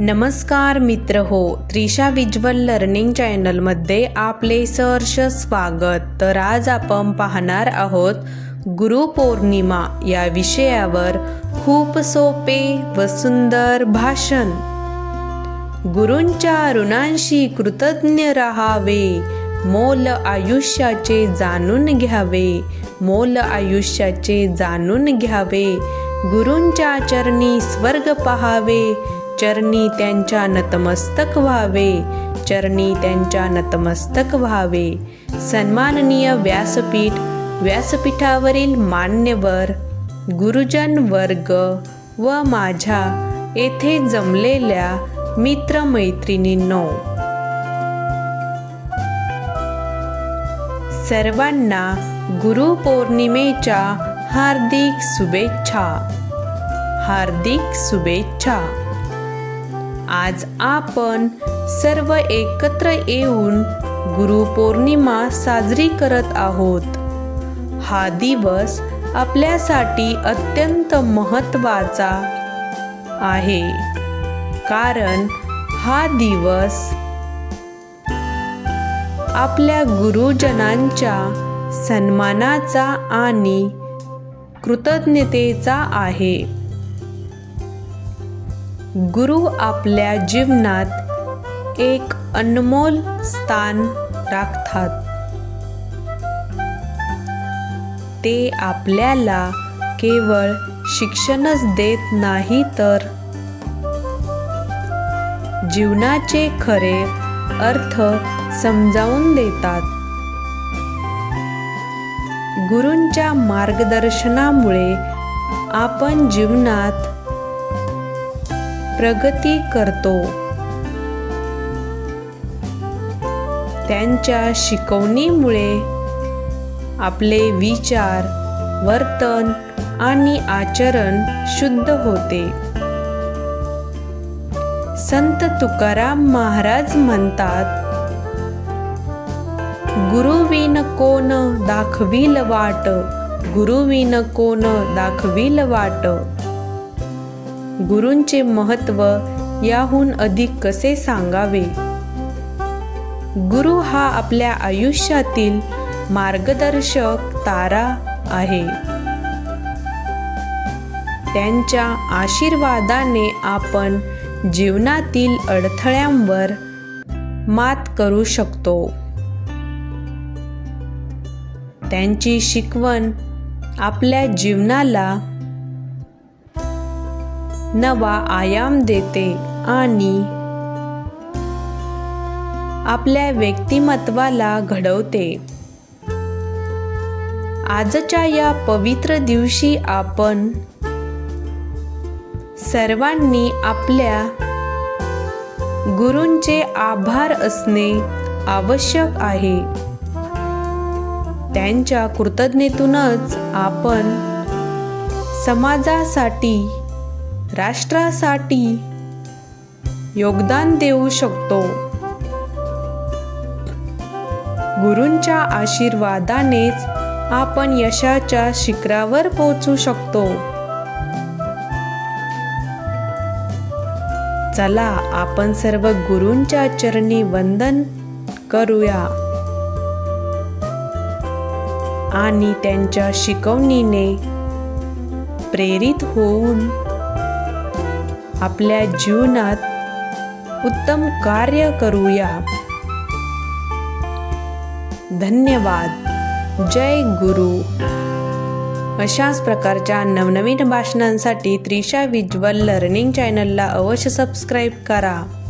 नमस्कार मित्र हो त्रिशा विज्वल लर्निंग चॅनलमध्ये आपले सहर्ष स्वागत. तर आज आपण पाहणार आहोत गुरुपौर्णिमा या विषयावर खूप सोपे व सुंदर भाषण. गुरूंच्या ऋणांशी कृतज्ञ राहावे मोल आयुष्याचे जाणून घ्यावे मोल आयुष्याचे जाणून घ्यावे गुरूंच्या चरणी स्वर्ग पहावे चरणी त्यांच्या नतमस्तक व्हावे. चरणी त्यांच्या नतमस्तक व्हावे. सन्माननीय व्यासपीठ व्यासपीठावरील मान्यवर गुरुजन वर्ग व माझ्या येथे जमलेल्या मित्रमैत्रिणींनो. सर्वांना गुरुपौर्णिमेच्या हार्दिक शुभेच्छा. हार्दिक शुभेच्छा. आज आपण सर्व एकत्र येऊन गुरुपौर्णिमा साजरी करत आहोत. हा दिवस आपल्यासाठी अत्यंत महत्त्वाचा आहे. कारण हा दिवस आपल्या गुरुजनांच्या सन्मानाचा आणि कृतज्ञतेचा आहे. गुरु आपल्या जीवनात एक अनमोल स्थान राखतात. ते आपल्याला केवळ शिक्षणच देत नाही तर जीवनाचे खरे अर्थ समजावून देतात. गुरूंच्या मार्गदर्शनामुळे आपण जीवनात प्रगती करतो. त्यांच्या शिकवणीमुळे आपले विचार वर्तन आणि आचरण शुद्ध होते. संत तुकाराम महाराज म्हणतात गुरुविन कोण दाखविल वाट? गुरुविन कोण दाखविल वाट? गुरूंचे महत्त्व याहून अधिक कसे सांगावे? गुरु हा आपल्या आयुष्यातील मार्गदर्शक तारा आहे. त्यांच्या आशीर्वादाने आपण जीवनातील अडथळ्यांवर मात करू शकतो. त्यांची शिकवण आपल्या जीवनाला नवा आयाम देते आणि आपल्या व्यक्तिमत्वाला घडवते. आजच्या या पवित्र दिवशी आपण सर्वांनी आपल्या गुरूंचे आभार असणे आवश्यक आहे. त्यांच्या कृतज्ञतेतूनच आपण समाजासाठी राष्ट्रासाठी योगदान देऊ शकतो. गुरूंच्या आशीर्वादानेच आपण यशाच्या शिखरावर पोहोचू शकतो. चला आपण सर्व गुरूंच्या चरणी वंदन करूया. आणि त्यांच्या शिकवणीने प्रेरित होऊन आपल्या जीवनात उत्तम कार्य करूया. धन्यवाद. जय गुरु. अशाच प्रकारच्या नवनवीन भाषणांसाठी त्रिशा विज्वल लर्निंग चॅनलला अवश्य सबस्क्राईब करा.